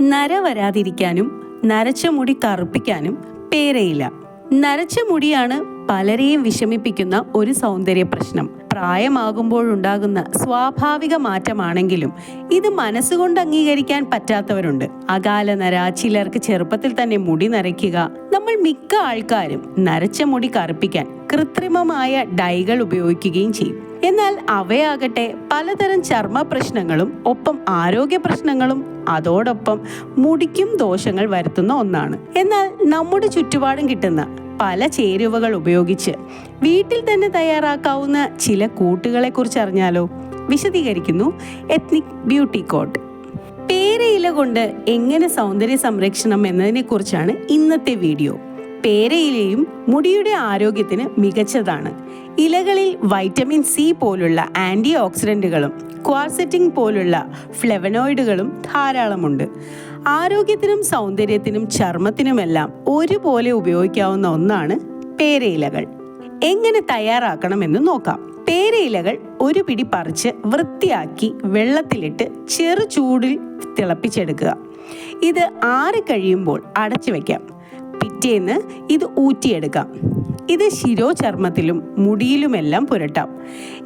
നര വരാതിരിക്കാനും നരച്ച മുടി കറുപ്പിക്കാനും പേരയില്ല. നരച്ച മുടിയാണ് പലരെയും വിഷമിപ്പിക്കുന്ന ഒരു സൗന്ദര്യ പ്രശ്നം. പ്രായമാകുമ്പോഴുണ്ടാകുന്ന സ്വാഭാവിക മാറ്റമാണെങ്കിലും ഇത് മനസ്സുകൊണ്ട് അംഗീകരിക്കാൻ പറ്റാത്തവരുണ്ട്. അകാല നര ചിലർക്ക് ചെറുപ്പത്തിൽ തന്നെ മുടി നരയ്ക്കുക. നമ്മൾ മിക്ക ആൾക്കാരും നരച്ച മുടി കറുപ്പിക്കാൻ കൃത്രിമമായ ഡൈകൾ ഉപയോഗിക്കുകയും ചെയ്യും. എന്നാൽ അവയാകട്ടെ പലതരം ചർമ്മ പ്രശ്നങ്ങളും ഒപ്പം ആരോഗ്യ പ്രശ്നങ്ങളും അതോടൊപ്പം മുടിക്കും ദോഷങ്ങൾ വരുത്തുന്ന ഒന്നാണ്. എന്നാൽ നമ്മുടെ ചുറ്റുപാടും കിട്ടുന്ന പല ചേരുവകൾ ഉപയോഗിച്ച് വീട്ടിൽ തന്നെ തയ്യാറാക്കാവുന്ന ചില കൂട്ടുകളെ കുറിച്ച് അറിഞ്ഞാലോ? വിശദീകരിക്കുന്നു എത്നിക് ബ്യൂട്ടി കോട്ട് പേരയില കൊണ്ട് എങ്ങനെ സൗന്ദര്യ സംരക്ഷണം എന്നതിനെ കുറിച്ചാണ് ഇന്നത്തെ വീഡിയോ. പേരയിലയും മുടിയുടെ ആരോഗ്യത്തിന് മികച്ചതാണ്. ഇലകളിൽ വൈറ്റമിൻ സി പോലുള്ള ആന്റി ഓക്സിഡന്റുകളും ക്വാർസെറ്റിംഗ് പോലുള്ള ഫ്ലെവനോയിഡുകളും ധാരാളമുണ്ട്. ആരോഗ്യത്തിനും സൗന്ദര്യത്തിനും ചർമ്മത്തിനുമെല്ലാം ഒരുപോലെ ഉപയോഗിക്കാവുന്ന ഒന്നാണ് പേരയിലകൾ. എങ്ങനെ തയ്യാറാക്കണമെന്ന് നോക്കാം. പേരയിലകൾ ഒരു പിടി പറിച്ച് വൃത്തിയാക്കി വെള്ളത്തിലിട്ട് ചെറു ചൂടിൽ തിളപ്പിച്ചെടുക്കുക. ഇത് ആറി കഴിയുമ്പോൾ അടച്ചു വയ്ക്കാം പിറ്റേന്ന് ഇത് ഊറ്റിയെടുക്കാം. ഇത് ശിരോചർമ്മത്തിലും മുടിയിലുമെല്ലാം പുരട്ടാം.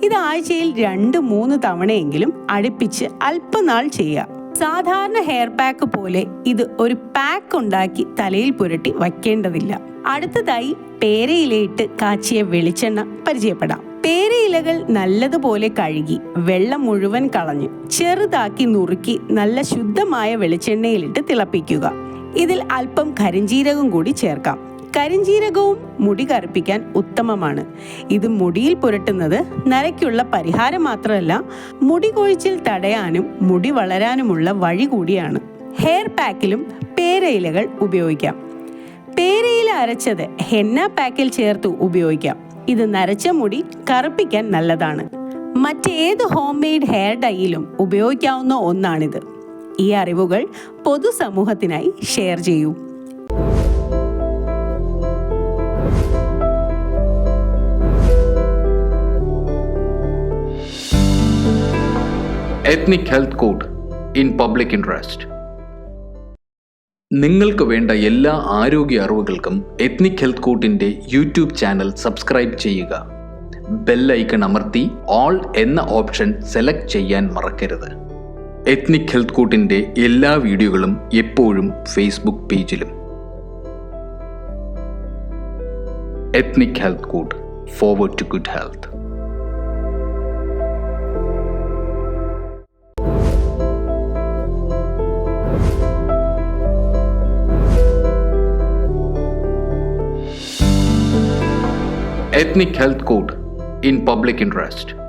ഇത് ആഴ്ചയിൽ രണ്ട് മൂന്ന് തവണയെങ്കിലും അടുപ്പിച്ച് അല്പനാൾ ചെയ്യുക സാധാരണ ഹെയർ പാക്ക് പോലെ ഇത് ഒരു പാക്ക് ഉണ്ടാക്കി തലയിൽ പുരട്ടി വയ്ക്കേണ്ടതില്ല. അടുത്തതായി പേരയിലയിട്ട് കാച്ചിയ വെളിച്ചെണ്ണ പരിചയപ്പെടാം. പേരയിലകൾ നല്ലതുപോലെ കഴുകി വെള്ളം മുഴുവൻ കളഞ്ഞു ചെറുതാക്കി നുറുക്കി നല്ല ശുദ്ധമായ വെളിച്ചെണ്ണയിലിട്ട് തിളപ്പിക്കുക. ഇതിൽ അല്പം കരിഞ്ജീരകം കൂടി ചേർക്കാം. കരിഞ്ജീരകവും മുടി കറുപ്പിക്കാൻ ഉത്തമമാണ്. ഇത് മുടിയിൽ പുരട്ടുന്നത് നരയ്ക്കുള്ള പരിഹാരം മാത്രമല്ല മുടി കൊഴിച്ചിൽ തടയാനും മുടി വളരാനുമുള്ള വഴി കൂടിയാണ്. ഹെയർ പാക്കിലും പേരയിലകൾ ഉപയോഗിക്കാം. പേരയില അരച്ചത് ഹെന്ന പാക്കിൽ ചേർത്ത് ഉപയോഗിക്കാം. ഇത് നരച്ച മുടി കറുപ്പിക്കാൻ നല്ലതാണ്. മറ്റേത് ഹോം മെയ്ഡ് ഹെയർ ഡൈയിലും ഉപയോഗിക്കാവുന്ന ഒന്നാണിത്. ഈ അറിവുകൾ പൊതുസമൂഹത്തിനായി ഷെയർ ചെയ്യൂ. Ethnic health code in public interest നിങ്ങൾക്ക് വേണ്ട എല്ലാ ആരോഗ്യ അറിവുകൾക്കും എത്നിക് ഹെൽത്ത് കോട്ടിന്റെ യൂട്യൂബ് ചാനൽ സബ്സ്ക്രൈബ് ചെയ്യുക. ബെൽ ഐക്കൺ അമർത്തി ഓൾ എന്ന ഓപ്ഷൻ സെലക്ട് ചെയ്യാൻ മറക്കരുത്. എത്നിക് ഹെൽത്ത് കോട്ടിന്റെ എല്ലാ വീഡിയോകളും എപ്പോഴും ഫേസ്ബുക്ക് പേജിലും ethnic health code forward to good health Ethnic Health Code in Public Interest.